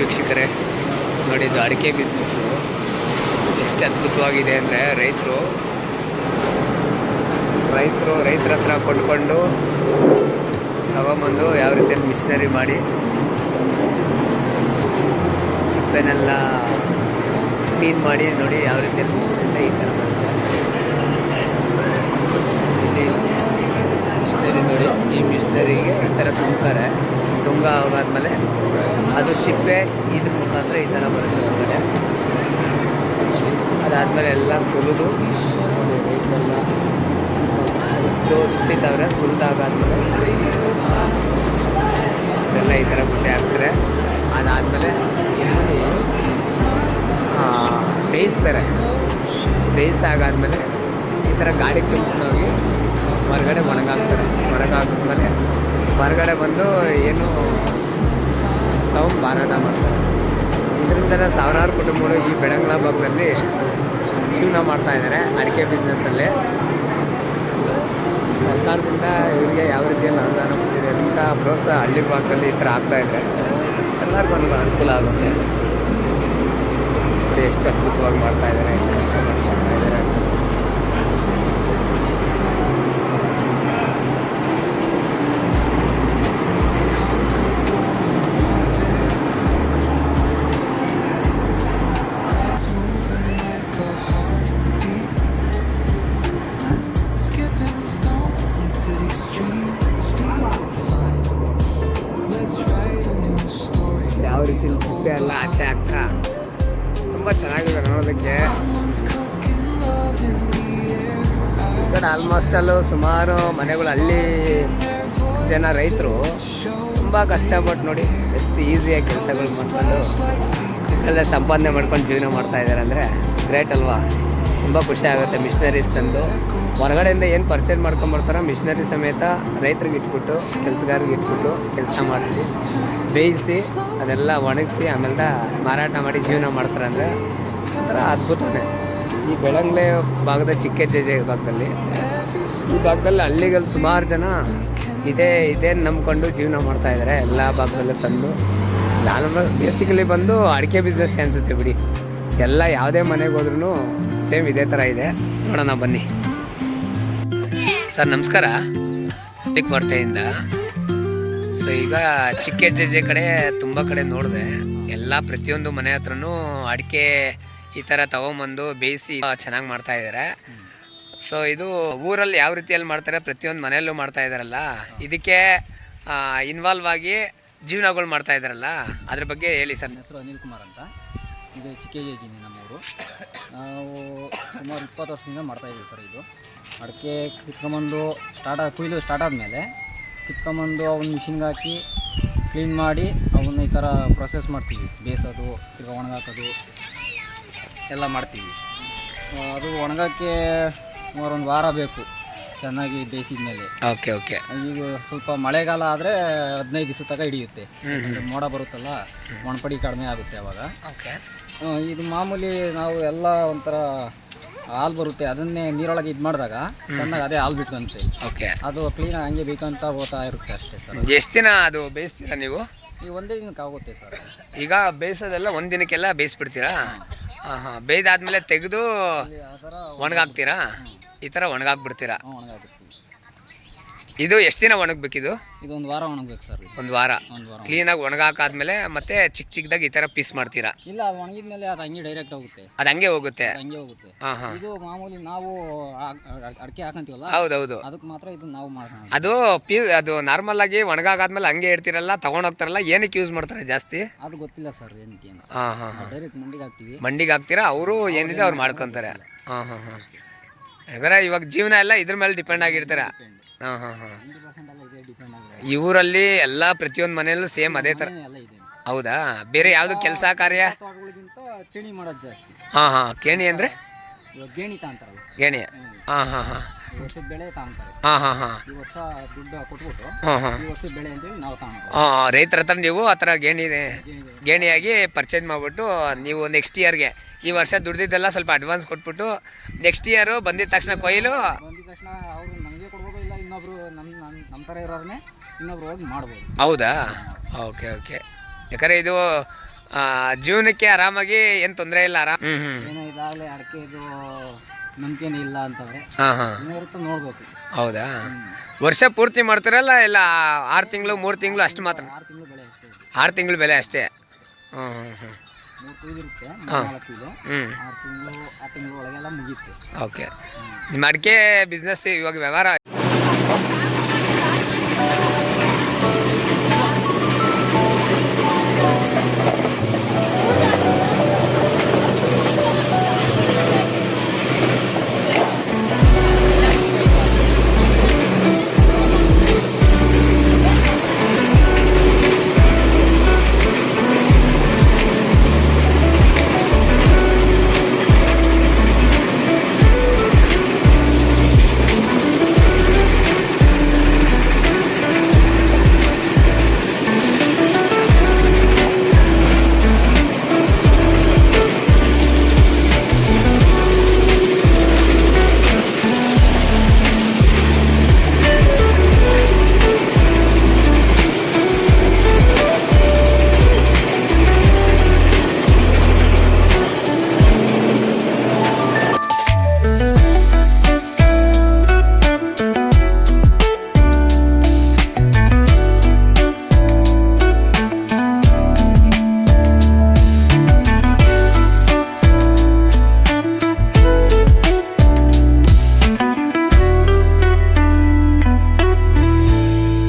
ವೀಕ್ಷಕರೇ, ನೋಡಿದ್ದು ಅಡಿಕೆ ಬಿಸ್ನೆಸ್ಸು ಎಷ್ಟು ಅದ್ಭುತವಾಗಿದೆ ಅಂದರೆ ರೈತರು ರೈತರು ರೈತರ ಹತ್ರ ಕೊಂಡ್ಕೊಂಡು ತಗೊಂಬಂದು ಯಾವ ರೀತಿಯಲ್ಲಿ ಮಿಷನರಿ ಮಾಡಿ ಚಿಕ್ಕನೆಲ್ಲ ಕ್ಲೀನ್ ಮಾಡಿ ನೋಡಿ ಯಾವ ರೀತಿಯಲ್ಲಿ ಮಿಷನಿಂದ ಈ ಥರ ಬರುತ್ತೆ ನೋಡಿ, ಈ ಮಿಷನರಿಗೆ ಈ ಥರ ತುಂಬ್ತಾರೆ. ತುಂಗ ಹೋಗಾದ್ಮೇಲೆ ಅದು ಚಿಪ್ಪೆ ಇದ್ರ ಮುಖಾಂತರ ಈ ಥರ ಬರುತ್ತೆ ಹೊರಗಡೆ ಅದಾದಮೇಲೆ ಎಲ್ಲ ಸುಲಿದು ಸುತ್ತಿದ್ದವ್ರೆ ಸುಲಿದಾಗಾದ್ಮೇಲೆ ಎಲ್ಲ ಈ ಥರ ಬುಟ್ಟೆ ಹಾಕ್ತಾರೆ. ಅದಾದಮೇಲೆ ಬೇಯಿಸ್ತಾರೆ. ಬೇಯಿಸಾಗಾದ್ಮೇಲೆ ಈ ಥರ ಗಾಡಿ ತುಂಬಿಕೊಂಡೋಗಿ ಹೊರಗಡೆ ಒಣಗಾಕ್ತಾರೆ. ಒಣಗಾಕಿದ್ಮೇಲೆ ಹೊರಗಡೆ ಬಂದು ಏನು ಇದರಿಂದನೇ ಸಾವಿರಾರು ಕುಟುಂಬಗಳು ಈ ಬೆಳಂಗ್ಲ ಭಾಗದಲ್ಲಿ ಜೀವನ ಮಾಡ್ತಾ ಇದ್ದಾರೆ, ಅಡಿಕೆ ಬಿಸ್ನೆಸ್ಸಲ್ಲಿ ಸರ್ಕಾರದಿಂದ ಇವರಿಗೆ ಯಾವ ರೀತಿಯಲ್ಲಿ ಅನುದಾನ ಬಂದಿದೆ ಅಂತ ಪ್ರೋತ್ಸಾಹ ಹಳ್ಳಿ ಭಾಗದಲ್ಲಿ ಈ ಥರ ಆಗ್ತಾ ಇದೆ. ಎಲ್ಲರಿಗೂ ಅನುಕೂಲ ಆಗುತ್ತೆ. ಎಷ್ಟು ಅದ್ಭುತವಾಗಿ ಮಾಡ್ತಾ ಇದ್ದಾರೆ, ಎಷ್ಟು ಮಾಡ್ತಾ ಇದ್ದಾರೆ ಯಾವ ರೀತಿ ಸಿಪ್ಪೆ ಎಲ್ಲ ಆಚೆ ಹಾಕ್ತಾ ತುಂಬ ಚೆನ್ನಾಗಿದೆ ನೋಡೋದಕ್ಕೆ. ಕಡೆ ಆಲ್ಮೋಸ್ಟ್ ಅಲ್ಲೂ ಸುಮಾರು ಮನೆಗಳು ಅಲ್ಲಿ ಜನ ರೈತರು ತುಂಬ ಕಷ್ಟಪಟ್ಟು ನೋಡಿ ಎಷ್ಟು ಈಸಿಯಾಗಿ ಕೆಲಸಗಳು ಮಾಡ್ಕೊಂಡು ಎಲ್ಲ ಸಂಪಾದನೆ ಮಾಡ್ಕೊಂಡು ಜೀವನ ಮಾಡ್ತಾ ಇದ್ದಾರೆ ಅಂದರೆ ಗ್ರೇಟ್ ಅಲ್ವಾ? ತುಂಬ ಖುಷಿ ಆಗುತ್ತೆ ಮಿಷನರೀಸ್ ತಂದು. ಹೊರಗಡೆಯಿಂದ ಏನು ಪರ್ಚೇಸ್ ಮಾಡ್ಕೊಂಬರ್ತಾರೋ ಮಿಷನರಿ ಸಮೇತ ರೈತರಿಗೆ ಇಟ್ಬಿಟ್ಟು ಕೆಲಸಗಾರಿಗೆ ಇಟ್ಬಿಟ್ಟು ಕೆಲಸ ಮಾಡಿಸಿ. ಬೇಯಿಸಿ ಅದೆಲ್ಲ ಒಣಗಿಸಿ ಆಮೇಲೆ ಮಾರಾಟ ಮಾಡಿ ಜೀವನ ಮಾಡ್ತಾರೆ ಅಂದರೆ ಒಂಥರ ಅದ್ಭುತನೇ. ಈ ಬೆಳಂಗ್ಲೆ ಭಾಗದ ಚಿಕ್ಕ ಜಜೆ ಭಾಗದಲ್ಲಿ ಈ ಭಾಗದಲ್ಲಿ ಹಳ್ಳಿಗಳು ಸುಮಾರು ಜನ ಇದೇ ಇದೇ ನಂಬ್ಕೊಂಡು ಜೀವನ ಮಾಡ್ತಾ ಇದ್ದಾರೆ ಎಲ್ಲ ಭಾಗದಲ್ಲೂ ತಂದು ನಾನು ಬೇಸಿಕಲಿ ಬಂದು ಅಡಿಕೆ ಬಿಸ್ನೆಸ್ ಅನಿಸುತ್ತೆ ಬಿಡಿ. ಎಲ್ಲ ಯಾವುದೇ ಮನೆಗೆ ಹೋದ್ರೂ ಸೇಮ್ ಇದೇ ಥರ ಇದೆ. ನೋಡೋಣ ಬನ್ನಿ. ಸರ್, ನಮಸ್ಕಾರ. ಟಿಕ್ ವಾರ್ತೆಯಿಂದ ಸೊ ಈಗ ಚಿಕ್ಕ ಹೆಜ್ಜೆ ಕಡೆ ತುಂಬ ಕಡೆ ನೋಡಿದೆ. ಎಲ್ಲ ಪ್ರತಿಯೊಂದು ಮನೆ ಹತ್ರನೂ ಅಡಿಕೆ ಈ ಥರ ತಗೊಂಬಂದು ಬೇಯಿಸಿ ಚೆನ್ನಾಗಿ ಮಾಡ್ತಾ ಇದ್ದಾರೆ ಸೊ ಇದು ಊರಲ್ಲಿ ಯಾವ ರೀತಿಯಲ್ಲಿ ಮಾಡ್ತಾರೆ ಪ್ರತಿಯೊಂದು ಮನೆಯಲ್ಲೂ ಮಾಡ್ತಾ ಇದ್ದಾರಲ್ಲ ಇದಕ್ಕೆ ಇನ್ವಾಲ್ವ್ ಆಗಿ ಜೀವನಗಳು ಮಾಡ್ತಾ ಇದ್ದಾರಲ್ಲ ಅದ್ರ ಬಗ್ಗೆ ಹೇಳಿ ಸರ್. ನನ್ನ ಹೆಸರು ಅನಿಲ್ ಕುಮಾರ್ ಅಂತ. ಇದು ನಮ್ಮ ನಮ್ಮೂರು. ನಾವು ಸುಮಾರು ಇಪ್ಪತ್ತು ವರ್ಷದಿಂದ ಮಾಡ್ತಾ ಇದ್ದೀವಿ ಸರ್ ಇದು. ಅಡಿಕೆ ಕಿತ್ಕೊಂಬಂದು ಸ್ಟಾರ್ಟ್ ಕುಯ್ಲು ಸ್ಟಾರ್ಟ್ ಆದಮೇಲೆ ಕಿತ್ಕೊಂಬಂದು ಅವನ್ನ ಮಿಷಿನ್ಗೆ ಹಾಕಿ ಕ್ಲೀನ್ ಮಾಡಿ ಅವನ್ನ ಈ ಥರ ಪ್ರೊಸೆಸ್ ಮಾಡ್ತೀವಿ. ಬೇಯಿಸೋದು ತಿರ್ಗಿ ಒಣಗಾಕೋದು ಎಲ್ಲ ಮಾಡ್ತೀವಿ. ಅದು ಒಣಗೋಕ್ಕೆ ಸುಮಾರು ಒಂದು ವಾರ ಬೇಕು. ಚೆನ್ನಾಗಿ ಬೇಯಿಸಿದ ಮೇಲೆ. Okay okay. ಈಗ ಸ್ವಲ್ಪ ಮಳೆಗಾಲ ಆದರೆ ಹದಿನೈದು ದಿವಸ ತನಕ ಹಿಡಿಯುತ್ತೆ. ಮೋಡ ಬರುತ್ತಲ್ಲ ಒಣಪಡಿ ಕಡಿಮೆ ಆಗುತ್ತೆ ಅವಾಗ. ಓಕೆ. ಇದು ಮಾಮೂಲಿ ನಾವು ಎಲ್ಲ ಒಂಥರ ಹಾಲು ಬರುತ್ತೆ ಅದನ್ನೇ ನೀರೊಳಗೆ ಇದು ಮಾಡಿದಾಗ ಚೆನ್ನಾಗಿ ಅದೇ ಹಾಲು ಬಿಟ್ಟಂತೆ ಓಕೆ. ಅದು ಕ್ಲೀನಾಗಿ ಹಂಗೆ ಬೇಕಂತ ಹೋಗ್ತಾ ಇರುತ್ತೆ ಅಷ್ಟೇ ಸರ್. ಎಷ್ಟು ದಿನ ಅದು ಬೇಯಿಸ್ತೀರಾ ನೀವು? ಈ ಒಂದೇ ದಿನಕ್ಕೆ ಆಗುತ್ತೆ ಸರ್. ಈಗ ಬೇಯಿಸೋದೆಲ್ಲ ಒಂದು ದಿನಕ್ಕೆಲ್ಲ ಬೇಯಿಸ್ಬಿಡ್ತೀರಾ? ಹಾಂ. ಹಾಂ ಬೇಯ್ದಾದ್ಮೇಲೆ ತೆಗೆದು ಒಣಗಾಕ್ತೀರಾ? ಈ ಥರ ಒಣಗಾಕ್ಬಿಡ್ತೀರಾ? ಒಣಗಾಗುತ್ತೆ ಇದು ಎಷ್ಟು ದಿನ ಒಣಗಬೇಕಿದು? ಒಂದು ವಾರ ಒಣಗಬೇಕು ಸರ್ ಒಂದು ವಾರ. ಒಂದು ವಾರ ಕ್ಲೀನಾಗಿ ಒಣಗಾಕಾದ್ಮೇಲೆ ಮತ್ತೆ ಚಿಕ್ಕ ಚಿಕ್ಕದಾಗಿ ಈ ಥರ ಪೀಸ್ ಮಾಡ್ತೀರಾ? ಇಲ್ಲ ಅದು ಒಣಗಿದ್ಮೇಲೆ ಅದು ಹಂಗೆ ಡೈರೆಕ್ಟ್ ಹೋಗುತ್ತೆ. ಅದು ಹಂಗೆ ಹೋಗುತ್ತೆ? ಅದು ಹಂಗೆ ಹೋಗುತ್ತೆ. ಹಾಂ ಹಾಂ. ಇದು ಮಾಮೂಲಿ ನಾವು ಅಡಿಕೆ ಹಾಕಂತೀವಲ್ಲ? ಹೌದೌದು. ಅದಕ್ಕೆ ಮಾತ್ರ ಇದು ನಾವು ಮಾಡ್ತೀವಿ. ಅದು ಪೀ ಅದು ನಾರ್ಮಲ್ ಆಗಿ ಒಣಗಾಕಾದ್ಮೇಲೆ ಹಂಗೆ ಇಡ್ತೀರಲ್ಲ ತಗೊಂಡೋಗ್ತಾರಲ್ಲ ಏನಕ್ಕೆ ಯೂಸ್ ಮಾಡ್ತಾರೆ ಜಾಸ್ತಿ? ಅದು ಗೊತ್ತಿಲ್ಲ ಸರ್ ಏನಕ್ಕೆ ಹಾಂ ಹಾಂ ಹಾಂ. ಡೈರೆಕ್ಟ್ ಮಂಡಿಗೆ ಹಾಕ್ತೀವಿ. ಮಂಡಿಗೆ ಹಾಕ್ತೀರಾ? ಅವರು ಏನಿದೆ ಅವ್ರು ಮಾಡ್ಕೊತಾರೆ. ಹಾಂ ಹಾಂ ಹಾಂ. ಯಾಕಂದ್ರೆ ಇವಾಗ ಜೀವನ ಎಲ್ಲ ಇದ್ರ ಮೇಲೆ ಡಿಪೆಂಡ್ ಆಗಿರ್ತಾರೆ. ಹಾಂ ಹಾಂ ಹಾಂ. ಟ್ವೆಂಟಿ ಎಲ್ಲ ಪ್ರತಿಯೊಂದು ಮನೆಯಲ್ಲೂ ಸೇಮ್ ಅದೇ ಥರ ಹೌದಾ? ಬೇರೆ ಯಾವುದು ಕೆಲಸ ಕಾರ್ಯ? ತೋಟಗಳಿಗಿಂತ ಚೇಣಿ ಮಾಡೋದು ಜಾಸ್ತಿ. ಹಾಂ ಹಾಂ. ಕೇಣಿ ಅಂದರೆ? ಗೇಣಿ ತಾಂತಾರಲ್ಲ. ಗೇಣಿ. ಹಾಂ ಹಾಂ ಹಾಂ. ವರ್ಷದ ಬೆಳೆ ತಾಂತಾರೆ. ಹಾಂ ಹಾಂ ಹಾಂ. ಈ ವರ್ಷ ದುಡ್ಡು ಕೊಟ್ಬಿಟ್ಟು ಹಾಂ ಹಾಂ. ಈ ವರ್ಷದ ಬೆಳೆ ಅಂತೇಳಿ ನಾವು ತಗೊಂಡು ಹಾಂ ರೈತರ ಹತ್ರ ನೀವು ಆ ಥರ ಗೇಣಿ ಗೇಣಿಯಾಗಿ ಪರ್ಚೇಸ್ ಮಾಡಿಬಿಟ್ಟು ನೀವು ನೆಕ್ಸ್ಟ್ ಇಯರ್ಗೆ ಈ ವರ್ಷ ದುಡ್ದಿದ್ದೆಲ್ಲ ಸ್ವಲ್ಪ ಅಡ್ವಾನ್ಸ್ ಕೊಟ್ಬಿಟ್ಟು ನೆಕ್ಸ್ಟ್ ಇಯರು ಬಂದಿದ ತಕ್ಷಣ ಕೊಯ್ಲು ಬಂದಿದ ತಕ್ಷಣ ಅವರು ನಮಗೆ ಕೊಡ್ಬೋದು ಇಲ್ಲ ಇನ್ನೊಬ್ರು ನಮ್ಮ ನಮ್ಮ ತರ ಥರ ಇರೋರನ್ನೇ ಇನ್ನೊಬ್ರು ಹೋಗಿ ಮಾಡ್ಬೋದು. ಹೌದಾ? Okay okay. ಯಾಕಂದರೆ ಇದು ಆ, ಜೀವನಕ್ಕೆ ಆರಾಮಾಗಿ ಏನು ತೊಂದರೆ ಇಲ್ಲ ಆರಾಮ್ ಹ್ಞೂ ಹ್ಞೂ ಏನೋ ಇದಾಗಲೇ ಅಡಿಕೆ ಇದು ನಂಬಿಕೆನೇ ಇಲ್ಲ ಅಂತಂದರೆ ಹಾಂ ಹಾಂ. ನೋಡ್ಬೇಕು. ಹೌದಾ? ವರ್ಷ ಪೂರ್ತಿ ಮಾಡ್ತಾರಲ್ಲ ಇಲ್ಲ ಆರು ತಿಂಗಳು ಮೂರು ತಿಂಗಳು ಅಷ್ಟು ಮಾತ್ರ? ಆರು ತಿಂಗಳು ಬೆಳೆ ಅಷ್ಟೇ. ಇದು. ಆರು ತಿಂಗಳು ಬೆಲೆ ಅಷ್ಟೇ? ಹ್ಞೂ ಹ್ಞೂ ಹ್ಞೂ ಮೂರು ನಾಲ್ಕು ಇದು. ಹ್ಞೂ ಆರು ತಿಂಗಳು ಆ ತಿಂಗಳು ಒಳಗೆಲ್ಲ ಮುಗಿಯುತ್ತೆ ಓಕೆ. ನಿಮ್ಮ ಅಡಿಕೆ ಬಿಸ್ನೆಸ್ ಇವಾಗ ವ್ಯವಹಾರ